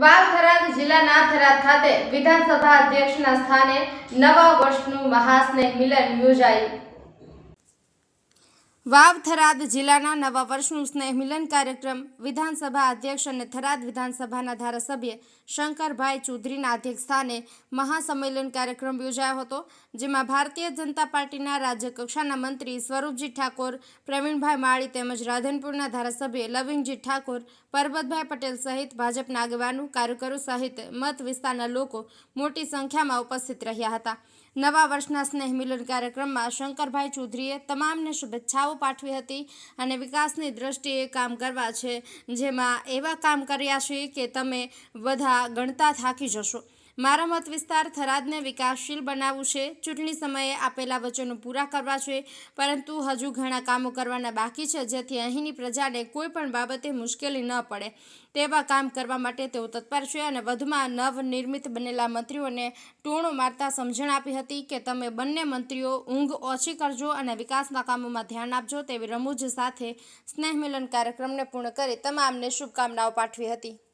વાવ થરાદ જિલ્લાના થરાદ ખાતે વિધાનસભા અધ્યક્ષના સ્થાને નવા વર્ષનું મહાસ્નેહ મિલન યોજાયું. વાવ થરાદ જિલ્લાના નવા વર્ષનું સ્નેહ મિલન કાર્યક્રમ વિધાનસભા અધ્યક્ષ અને થરાદ વિધાનસભાના ધારાસભ્ય શંકરભાઈ ચૌધરીના અધ્યક્ષસ્થાને મહાસંમેલન કાર્યક્રમ યોજાયો હતો, જેમાં ભારતીય જનતા પાર્ટીના રાજ્ય કક્ષાના મંત્રી સ્વરૂપજી ઠાકોર, પ્રવીણભાઈ માળી તેમજ રાધનપુરના ધારાસભ્ય લવિંગજી ઠાકોર, પરબતભાઈ પટેલ સહિત ભાજપના આગેવાનો, કાર્યકરો સહિત મત વિસ્તારના લોકો મોટી સંખ્યામાં ઉપસ્થિત રહ્યા હતા. નવા વર્ષના સ્નેહ મિલન કાર્યક્રમમાં શંકરભાઈ ચૌધરીએ તમામને શુભેચ્છાઓ પાઠવી હતી અને વિકાસની દ્રષ્ટિએ કામ કરવા છે. જેમાં એવા કામ કર્યા છે કે તમે બધા ગણતા થાકી જશો. મારા મત વિસ્તાર થરાદને વિકાસશીલ બનાવવું છે. ચૂંટણી સમયે આપેલા વચનો પૂરા કરવા છે, પરંતુ હજુ ઘણા કામો કરવાના બાકી છે, જેથી અહીંની પ્રજાને કોઈ પણ બાબતે મુશ્કેલી ન પડે. તેવા કામ કરવા માટે તેઓ તત્પર છે અને વધુમાં નવનિર્મિત બનેલા મંત્રીઓને ટોણો મારતા સમજણ આપી હતી કે તમે બંને મંત્રીઓ ઊંઘ ઓછી કરજો અને વિકાસના કામોમાં ધ્યાન આપજો તેવી રમૂજ સાથે સ્નેહ મિલન કાર્યક્રમને પૂર્ણ કરી તમામને શુભકામનાઓ પાઠવી હતી.